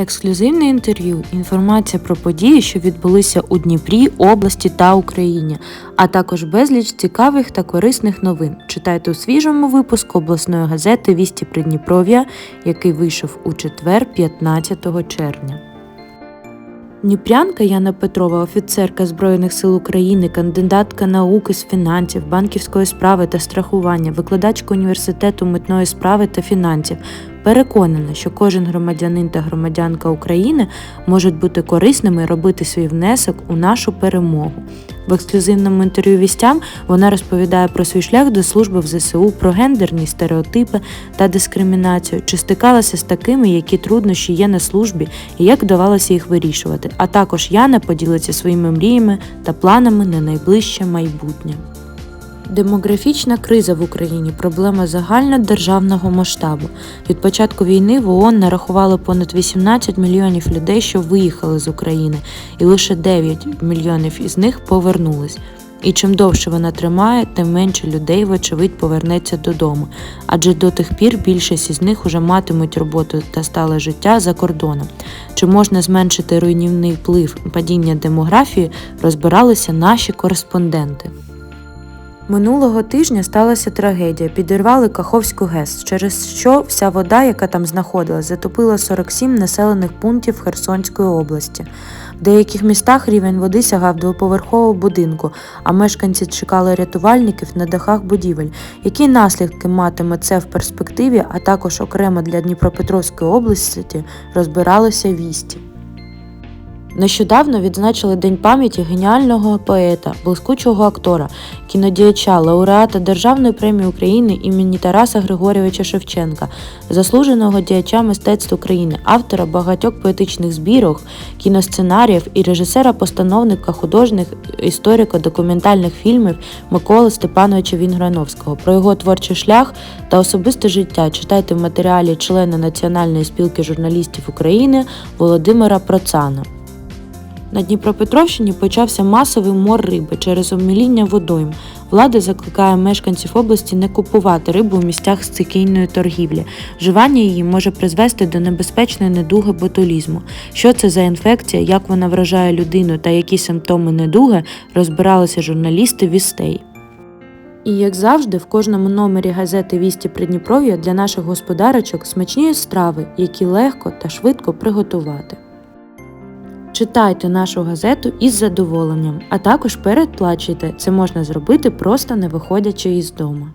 Ексклюзивне інтерв'ю, інформація про події, що відбулися у Дніпрі, області та Україні, а також безліч цікавих та корисних новин. Читайте у свіжому випуску обласної газети Вісті Придніпров'я, який вийшов у четвер, 15 червня. Дніпрянка Яна Петрова, офіцерка Збройних сил України, кандидатка науки з фінансів, банківської справи та страхування, викладачка університету митної справи та фінансів, переконана, що кожен громадянин та громадянка України можуть бути корисними і робити свій внесок у нашу перемогу. В ексклюзивному інтерв'ю вістям вона розповідає про свій шлях до служби в ЗСУ, про гендерні стереотипи та дискримінацію, чи стикалася з такими, які труднощі є на службі і як вдавалося їх вирішувати. А також Яна поділиться своїми мріями та планами на найближче майбутнє. Демографічна криза в Україні проблема загальнодержавного масштабу. Від початку війни в ООН нарахували понад 18 мільйонів людей, що виїхали з України, і лише 9 мільйонів із них повернулись. І чим довше вона тримає, тим менше людей, вочевидь, повернеться додому, адже до тих пір більшість із них уже матимуть роботу та стале життя за кордоном. Чи можна зменшити руйнівний вплив падіння демографії, розбиралися наші кореспонденти. Минулого тижня сталася трагедія. Підірвали Каховську ГЕС, через що вся вода, яка там знаходилась, затопила 47 населених пунктів Херсонської області. В деяких містах рівень води сягав двоповерхового будинку, а мешканці чекали рятувальників на дахах будівель. Які наслідки матиме це в перспективі, а також окремо для Дніпропетровської області, розбиралися вісті. Нещодавно відзначили День пам'яті геніального поета, блискучого актора, кінодіяча, лауреата Державної премії України імені Тараса Григорьовича Шевченка, заслуженого діяча мистецтв України, автора багатьох поетичних збірок, кіносценаріїв і режисера-постановника художніх історико-документальних фільмів Миколи Степановича Вінграновського. Про його творчий шлях та особисте життя читайте в матеріалі члена Національної спілки журналістів України Володимира Процана. На Дніпропетровщині почався масовий мор риби через обміління водойм. Влада закликає мешканців області не купувати рибу в місцях стихійної торгівлі. Вживання її може призвести до небезпечної недуги ботулізму. Що це за інфекція, як вона вражає людину та які симптоми недуги, розбиралися журналісти вістей. І як завжди, в кожному номері газети Вісті Придніпров'я для наших господарочок смачні страви, які легко та швидко приготувати. Читайте нашу газету із задоволенням, а також передплачуйте. Це можна зробити просто не виходячи із дому.